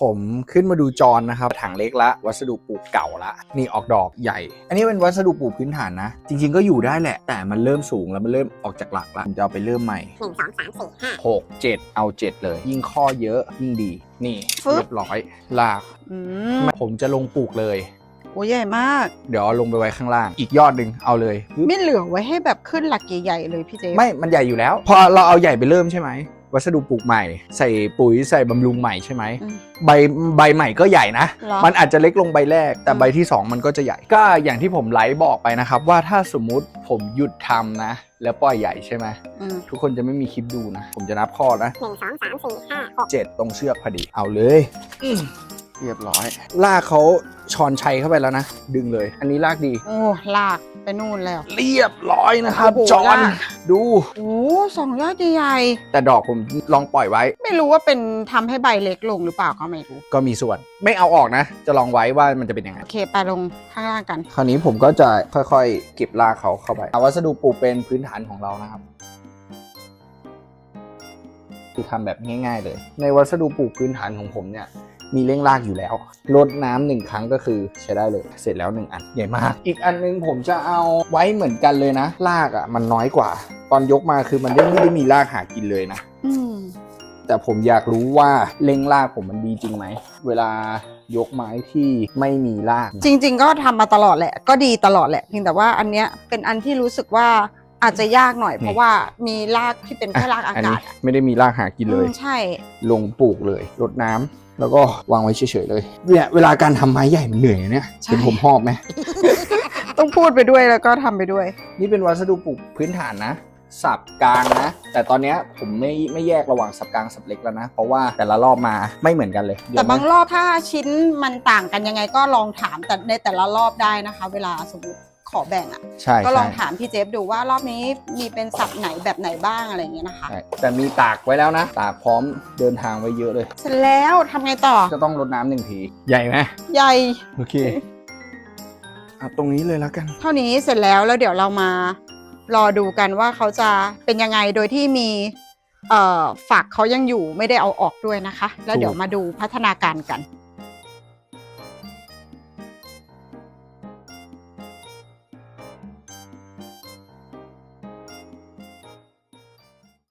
ผมขึ้นมาดูจอนนะครับถังเล็กละ วัสดุปลูกเก่าละ นี่ออกดอกใหญ่ อันนี้เป็นวัสดุปลูกพื้นฐานนะ จริง ๆก็อยู่ได้แหละ แต่มันเริ่มสูงแล้วมันเริ่มออกจากหลักละผมจะเอาไปเริ่มใหม่หนึ่งสองสามสี่ห้าหกเจ็ดเอาเจ็ดเลย ยิ่งข้อเยอะยิ่งดี นี่ฟึบ เรียบร้อยลากอืมผมจะลงปลูกเลย โอ้ใหญ่มาก เดี๋ยวเอาลงไปไว้ข้างล่าง อีกยอดหนึ่งเอาเลยปึ๊บไม่เหลือไว้ให้แบบขึ้นหลักใหญ่ๆเลยพี่เจไม่มันใหญ่อยู่แล้ว พอเราเอาใหญ่ไปเริ่มใช่ไหม วัสดุปลูกใหม่ ใส่ปุ๋ยใส่บำรุงใหม่ใช่ไหมอืม ใบใบใหม่ก็ใหญ่นะ เหรอ มันอาจจะเล็กลงใบแรก แต่อืม ใบที่ 2 มันก็จะใหญ่ ก็อย่างที่ผมไลฟ์บอกไปนะครับ ว่าถ้าสมมุติผมหยุดทำนะ แล้วปล่อยใหญ่ใช่ไหมอืมทุกคนจะไม่มีคลิปดูนะ ผมจะนับข้อนะหนึ่งสองสามสี่ห้าหกเจ็ดตรงเชือกพอดีเอาเลยอืมเรียบร้อยลากเขา ชอนชัยเข้าไปแล้วนะ ดึงเลย อันนี้ลากดี โอ้ลากไปนู่นแล้ว เรียบร้อยนะครับ โอ้โหจอน ลาก ดูโอ้สองยอดใหญ่แต่ดอกผมลองปล่อยไว้ ๆไม่รู้ว่าเป็นทำให้ใบเล็กลงหรือเปล่าก็ไม่รู้ ก็มีส่วน ไม่เอาออกนะ จะลองไว้ว่ามันจะเป็นยังไง โอเคไปลงข้างล่างกัน คราวนี้ผมก็จะค่อยๆ เก็บรากเขาเข้าไปเอาวัสดุปลูกเป็นพื้นฐานของเรานะครับ คือทำแบบง่าย ๆ เลย ในวัสดุปลูกพื้นฐานของผมเนี่ย มีเร่งรากอยู่แล้วรดน้ำหนึ่งครั้งก็คือใช้ได้เลย เสร็จแล้วหนึ่งอันใหญ่มาก อีกอันนึงผมจะเอาไว้เหมือนกันเลยนะรากอะ่ะมันน้อยกว่า ตอนยกมาคือมันไม่ได้มีรากหากินเลยนะอืมแต่ผมอยากรู้ว่าเร่งรากผมมันดีจริงไหม เวลายกไม้ที่ไม่มีราก จริง ๆ ก็ทำมาตลอดแหละ ก็ดีตลอดแหละเพียงแต่ว่าอันเนี้ยเป็นอันที่รู้สึกว่า อาจจะยากหน่อยเพราะว่ามีรากที่เป็นแค่รากอาอันกานี้ศอะไม่ได้มีรากหากินเลยอืมใช่ ลงปลูกเลยรดน้ำแล้วก็วางไว้เฉยๆเลยเนี่ยเวลาการทำไม้ใหญ่มันเหนื่อยนะเนี่ยใช่ เป็นผมหอบไหมต้องพูดไปด้วยแล้วก็ทำไปด้วย นี่เป็นวัสดุปลูกพื้นฐานนะ สับกลางนะ แต่ตอนเนี้ยผมไม่ไม่แยกระหว่างสับกลางสับเล็กแล้วนะ เพราะว่าแต่ละรอบมาไม่เหมือนกันเลยแต่บางเดี๋ยวนะรอบถ้าชิ้นมันต่างกันยังไงก็ลองถามแต่ในแต่ละรอบได้นะคะ เวลาสมมติ ขอแบ่งอะ ใช่ก็ลองใช่ถามพี่เจฟดูว่ารอบนี้มีเป็นสับไหนแบบไหนบ้างอะไรอย่างเงี้ยนะคะ ใช่แต่มีตากไว้แล้วนะ ตากพร้อมเดินทางไว้เยอะเลย เสร็จแล้วทำไงต่อ จะต้องรดน้ำหนึ่งทีใหญ่ไหมใหญ่โอเคเอาตรงนี้เลยแล้วกัน เท่านี้เสร็จแล้วแล้วเดี๋ยวเรามารอดูกันว่าเขาจะเป็นยังไงโดยที่มีเอ่อฝักเขายังอยู่ไม่ได้เอาออกด้วยนะคะ แล้วเดี๋ยวมาดูพัฒนาการกัน